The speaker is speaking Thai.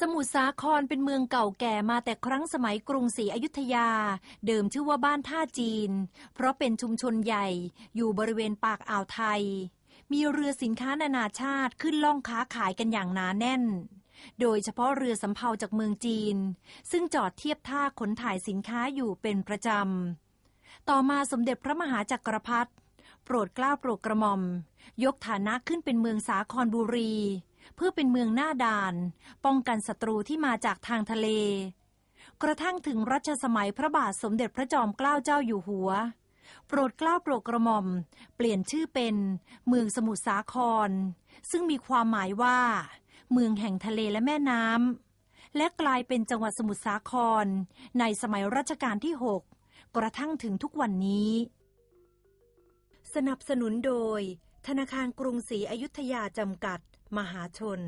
สมุทรสาครเป็นเมืองเก่าแก่มาแต่ครั้งสมัยกรุงศรีอยุธยา เดิมชื่อว่าบ้านท่าจีน เพราะเป็นชุมชนใหญ่อยู่บริเวณปากอ่าวไทย มีเรือสินค้านานาชาติขึ้นล่องค้าขายกันอย่างหนาแน่น โดยเฉพาะเรือสำเภาจากเมืองจีน ซึ่งจอดเทียบท่าขนถ่ายสินค้าอยู่เป็นประจำ ต่อมาสมเด็จพระมหาจักรพรรดิโปรดเกล้าโปรดกระหม่อม ยกฐานะขึ้นเป็นเมืองสาครบุรี เพื่อเป็นเมืองหน้าด่าน ป้องกันศัตรูที่มาจากทางทะเล กระทั่งถึงรัชสมัยพระบาทสมเด็จพระจอมเกล้าเจ้าอยู่หัว โปรดเกล้าโปรดกระหม่อม เปลี่ยนชื่อเป็น เมืองสมุทรสาคร ซึ่งมีความหมายว่า เมืองแห่งทะเลและแม่น้ำและกลายเป็นจังหวัดสมุทรสาคร ในสมัยรัชกาลที่ 6 กระทั่งถึงทุกวันนี้ สนับสนุนโดย ธนาคารกรุงศรีอยุธยาจำกัด มหาชน